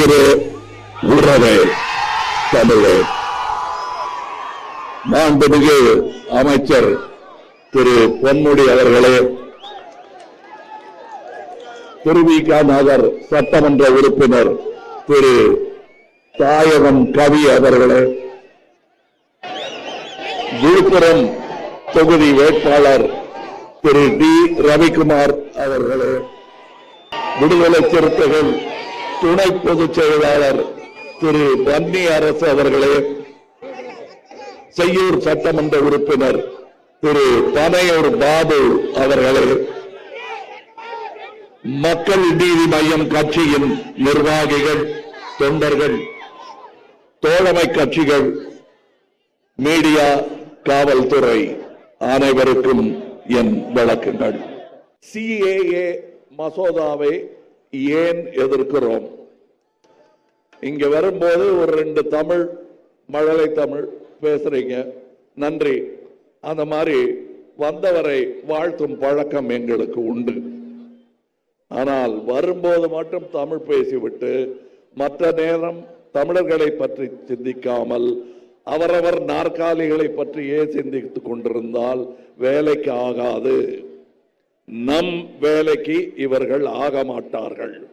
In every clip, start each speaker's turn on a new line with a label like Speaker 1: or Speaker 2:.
Speaker 1: உயிரே உறவே தமிழே. மாண்புமிகு அமைச்சர் திரு பொன்முடி அவர்களே திருவிக நகர் சட்டமன்ற உறுப்பினர் திரு தாயகம் கவி அவர்களே விழுப்புரம் தொகுதி வேட்பாளர் திரு டி. ரவிக்குமார் அவர்களே விடுதலை சிறுத்தைகள் துணை பொதுச் செயலாளர் திரு பன்னி அரசு அவர்களே செய்யூர் சட்டமன்ற உறுப்பினர் திரு பனையூர் பாபு அவர்களே மக்கள் நீதி மையம் கட்சியின் நிர்வாகிகள் தொண்டர்கள் தோழமை கட்சிகள் மீடியா காவல்துறை அனைவருக்கும் என் வழக்கங்கள் சிஏஏ மசோதாவை ஏன் எதிர்க்கிறோம்? இங்க வரும்போது ஒரு ரெண்டு தமிழ் மழலை தமிழ் பேசுறீங்க. நன்றி. அந்த மாதிரி வந்தவரை வாழ்த்தும் பழக்கம் எங்களுக்கு உண்டு. ஆனால் வரும்போது மட்டும் தமிழ் பேசிவிட்டு மற்ற நேரம் தமிழர்களை பற்றி சிந்திக்காமல் அவரவர் நாற்காலிகளை பற்றியே சிந்தித்துக் கொண்டிருந்தால் வேலைக்கு ஆகாது. நம் வேலைக்கு இவர்கள் ஆக மாட்டார்கள்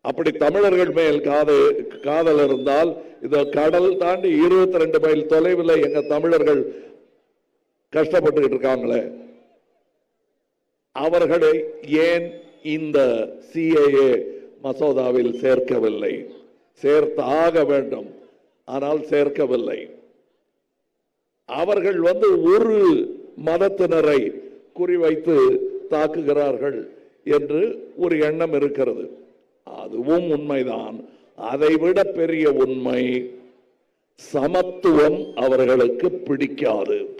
Speaker 1: அப்படி தமிழர்கள் மேல் காது காதல் இருந்தால் இந்த கடல் தாண்டி இருபத்தி ரெண்டு மைல் தொலைவில் எங்க தமிழர்கள் கஷ்டப்பட்டுக்கிட்டு இருக்காங்களே. அவர்களை ஏன் இந்த சிஏஏ மசோதாவில் சேர்க்கவில்லை? சேர்த்து ஆக வேண்டும் ஆனால் சேர்க்கவில்லை. அவர்கள் வந்து ஒரு மதத்தினரை குறிவைத்து தாக்குகிறார்கள் என்று ஒரு எண்ணம் இருக்கிறது. அதுவும் உண்மைதான். அதைவிட பெரிய உண்மை சமத்துவம் அவர்களுக்கு பிடிக்காது.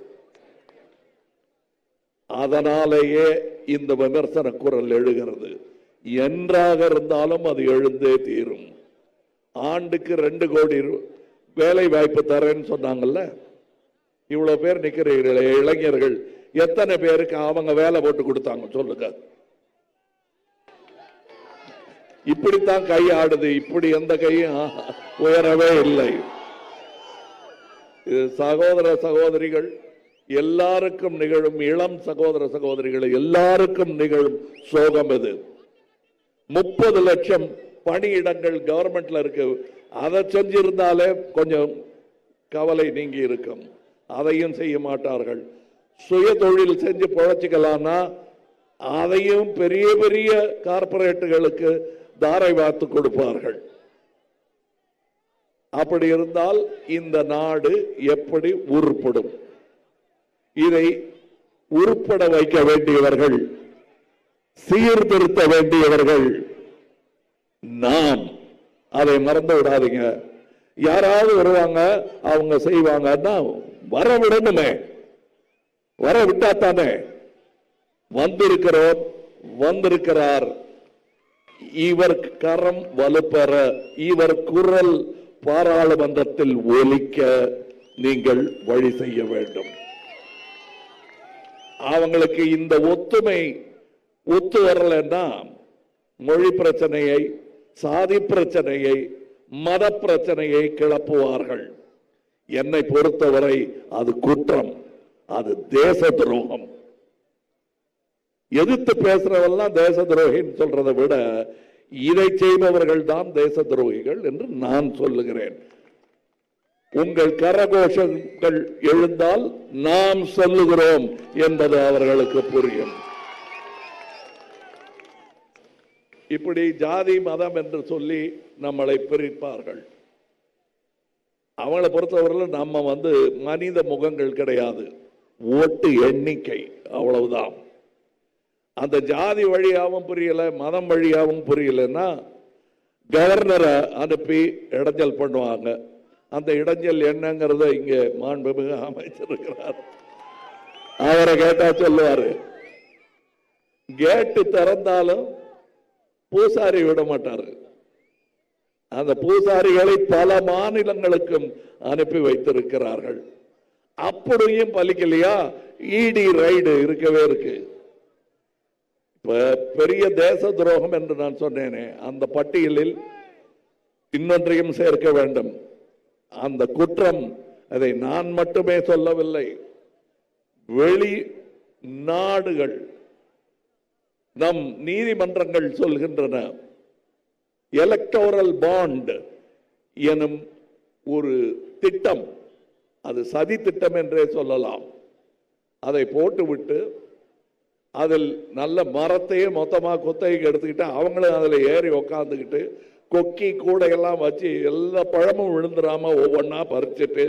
Speaker 1: அதனாலேயே இந்த விமர்சன குரல் எழுகிறது. என்றாக இருந்தாலும் அது எழுந்தே தீரும். ஆண்டுக்கு ரெண்டு கோடி வேலை வாய்ப்பு தரேன்னு சொன்னாங்கல்ல? இவ்வளவு பேர் நிக்கிறீர்களே இளைஞர்கள். எத்தனை பேருக்கு அவங்க வேலை போட்டு கொடுத்தாங்க சொல்லுங்க. இப்படித்தான் கை ஆடுது இப்படி எந்த கையும் உயரவே இல்லை. இது சகோதர சகோதரிகள் எல்லாருக்கும் நிகழும் இளம் சகோதர சகோதரிகள் எல்லாருக்கும் நிகழும் சோகம் இது முப்பது லட்சம் பணியிடங்கள் கவர்மெண்ட்ல இருக்கு. அதை செஞ்சிருந்தாலே கொஞ்சம் கவலை நீங்கி இருக்கும். அதையும் செய்ய மாட்டார்கள். சுய தொழில் செஞ்சு பொழைச்சிக்கலாம்னா அதையும் பெரிய பெரிய கார்ப்பரேட்டுகளுக்கு தாரை வாத்து கொடுப்பார்கள். அப்படி இருந்தால் இந்த நாடு எப்படி உருப்படும்? இதை உருப்பட வைக்க வேண்டியவர்கள் சீர்திருத்த வேண்டியவர்கள் நாம். அதை மறந்து விடாதீங்க. யாராவது வருவாங்க அவங்க செய்வாங்கன்னா வர விடணுமே. வர விட்டா தானே? வந்திருக்கிறோம் வந்திருக்கிறார். இவர் கரம் வலுப்பெற இவர் குரல் பாராளுமன்றத்தில் ஒலிக்க நீங்கள் வழி செய்ய வேண்டும். அவங்களுக்கு இந்த ஒத்துமை ஒத்து வரலன்னா மொழி பிரச்சனையை சாதி பிரச்சனையை மத பிரச்சனையை கிளப்புவார்கள். என்னை பொறுத்தவரை அது குற்றம். அது தேச துரோகம். எதிர்த்து பேசுறவெல்லாம் தேச துரோகின்னு சொல்றதை விட இதை செய்பவர்கள் தான் தேச துரோகிகள் என்று நான் சொல்லுகிறேன். உங்கள் கரகோஷங்கள் எழுந்தால் நாம் சொல்லுகிறோம் என்பது அவர்களுக்கு புரியும். இப்படி ஜாதி மதம் என்று சொல்லி நம்மளை பிரிப்பார்கள். அவங்களை பொறுத்தவரையில் நம்ம வந்து மனித முகங்கள் கிடையாது. ஓட்டு எண்ணிக்கை அவ்வளவுதான். அந்த ஜாதி வழியாகவும் புரியல மதம் வழியாகவும் புரியலன்னா கவர்னரை அனுப்பி இடைஞ்சல் பண்ணுவாங்க. அந்த இடைஞ்சல் என்னங்கிறத இங்க மாண்புமிகு அமைச்சிருக்கிறார் அவரை கேட்டா சொல்லுவாரு. கேட்டு திறந்தாலும் பூசாரி விட மாட்டாரு. அந்த பூசாரிகளை பல மாநிலங்களுக்கும் அனுப்பி வைத்திருக்கிறார்கள். அப்படியும் பலிக்கலையா? இடி ரைடு இருக்கவே இருக்கு. இப்ப பெரிய தேச துரோகம் என்று நான் சொன்னேனே அந்த பட்டியலில் இன்னொன்றையும் சேர்க்க வேண்டும். அந்த குற்றம் அதை நான் மட்டுமே சொல்லவில்லை. வெளி நாடுகள் நம் நீதிமன்றங்கள் சொல்கின்றன. எலக்டோரல் பாண்ட் எனும் ஒரு திட்டம் அது சதி திட்டம் என்றே சொல்லலாம். அதை போட்டுவிட்டு அதில் நல்ல மரத்தையே மொத்தமாக குத்தகைக்கு எடுத்துக்கிட்டு அவங்களும் அதில் ஏறி உக்காந்துக்கிட்டு கொக்கி கூடையெல்லாம் வச்சு எல்லா பழமும் விழுந்துடாமல் ஒவ்வொன்றா பறிச்சுட்டு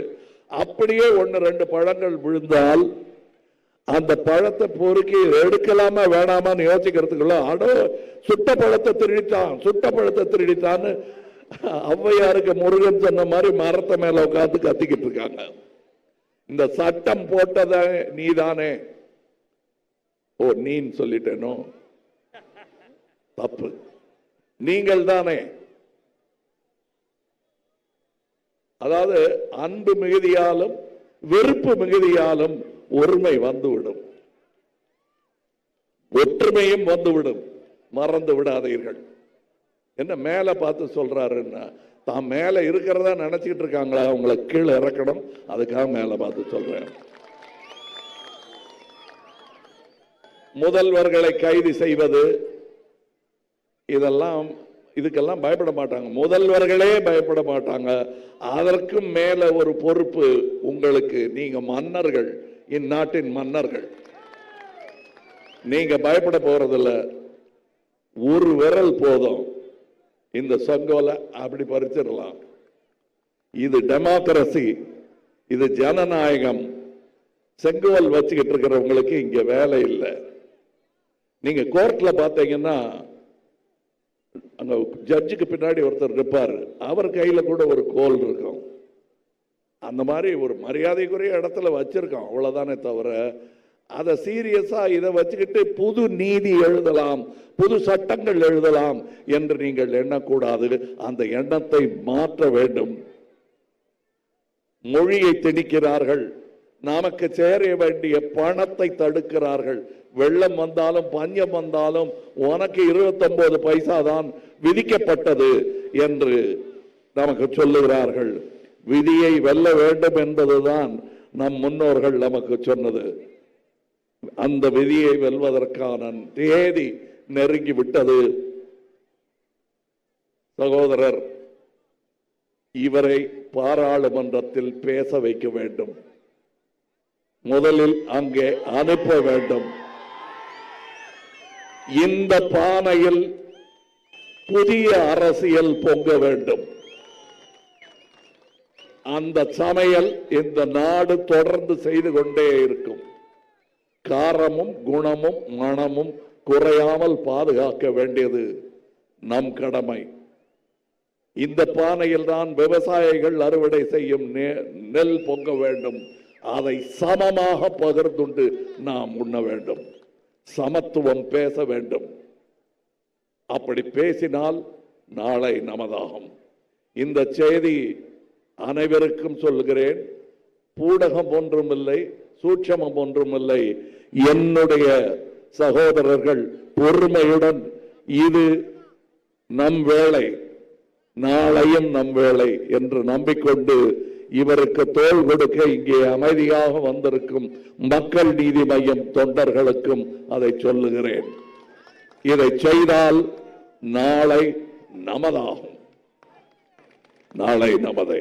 Speaker 1: அப்படியே ஒன்று ரெண்டு பழங்கள் விழுந்தால் அந்த பழத்தை பொறுக்கி எடுக்கலாமா வேணாமான்னு யோசிக்கிறதுக்குள்ள அடோ சுட்ட பழத்தை திருடித்தான் சுட்ட பழத்தை திருடித்தான்னு ஔவையாருக்கு முருகன் சொன்ன மாதிரி மரத்தை மேலே உட்காந்து கத்திக்கிட்டு இருக்காங்க. இந்த சட்டம் போட்டத நீதானே? ஓ நீன்னு சொல்லிட்டேனோ? தப்பு. நீங்கள் தானே அதாவது அன்பு மிகுதியாலும் வெறுப்பு மிகுதியாலும் ஒருமை வந்துவிடும். ஒற்றுமையும் வந்துவிடும். மறந்து விடாதீர்கள். என்ன மேல பார்த்து சொல்றாருன்னா தான் மேல இருக்கிறதா நினைச்சிட்டு இருக்காங்களா? அவங்கள கீழே இறக்கணும். அதுக்காக மேல பார்த்து சொல்றேன். முதல்வர்களை கைது செய்வது இதெல்லாம் இதுக்கெல்லாம் பயப்பட மாட்டாங்க. முதல்வர்களே பயப்பட மாட்டாங்க. அதற்கும் மேல ஒரு பொறுப்பு உங்களுக்கு. நீங்க மன்னர்கள் இந்நாட்டின் மன்னர்கள். நீங்க பயப்பட போறதில்ல. ஒரு விரல் போதும். இந்த சொங்கோல அப்படி பறிச்சிடலாம். இது டெமோக்ரசி இது ஜனநாயகம். செங்கோல் வச்சுக்கிட்டு இருக்கிறவங்களுக்கு இங்க வேலை இல்லை. நீங்க கோர்ட்ல பார்த்தீங்கன்னா அங்க ஜட்ஜுக்கு பின்னாடி ஒருத்தர் இருப்பார். அவர் கையில கூட ஒரு கோல் இருக்கும். அந்த மாதிரி ஒரு மரியாதைக்குரிய இடத்துல வச்சிருக்கோம் அவ்வளவுதானே தவிர அதை சீரியஸா இதை வச்சுக்கிட்டு புது நீதி எழுதலாம் புது சட்டங்கள் எழுதலாம் என்று நீங்கள் எண்ணக்கூடாது. அந்த எண்ணத்தை மாற்ற வேண்டும். மொழியை திணிக்கிறார்கள். நமக்கு சேர வேண்டிய பணத்தை தடுக்கிறார்கள். வெள்ளம் வந்தாலும் பஞ்சம் வந்தாலும் உனக்கு 29 பைசா தான் விதிக்கப்பட்டது என்று நமக்கு சொல்லுகிறார்கள். விதியை வெல்ல வேண்டும் என்பதுதான் நம் முன்னோர்கள் நமக்கு சொன்னது. அந்த விதியை வெல்வதற்கான தேதி நெருங்கி விட்டது சகோதரர் இவரை பாராளுமன்றத்தில் பேச வைக்க வேண்டும். முதலில் அங்கே அனுப்ப வேண்டும். இந்த பானையில் புதிய அரசியல் பொங்க வேண்டும். அந்த சமையல் இந்த நாடு தொடர்ந்து செய்து கொண்டே இருக்கும். காரமும் குணமும் மணமும் குறையாமல் பாதுகாக்க வேண்டியது நம் கடமை. இந்த பானையில் தான் விவசாயிகள் அறுவடை செய்யும் நெ- நெல் பொங்க வேண்டும். அதை சமமாக பகிர்ந்துண்டு நாம் உண்ண வேண்டும். சமத்துவம் பேச வேண்டும். அப்படி பேசினால் நாளை நமதாகும். இந்த செய்தி அனைவருக்கும் சொல்கிறேன் பூடகம் ஒன்றுமில்லை. சூட்சமம் ஒன்றுமில்லை. என்னுடைய சகோதரர்கள் பொறுமையுடன் இது நம் வேலை நாளையும் நம் வேலை என்று நம்பிக்கொண்டு இவருக்கு தோல் கொடுக்க இங்கே அமைதியாக வந்திருக்கும் மக்கள் நீதி மையம் தொண்டர்களுக்கும் அதை சொல்லுகிறேன். இதை செய்தால் நாளை நமதாகும். நாளை நமதை.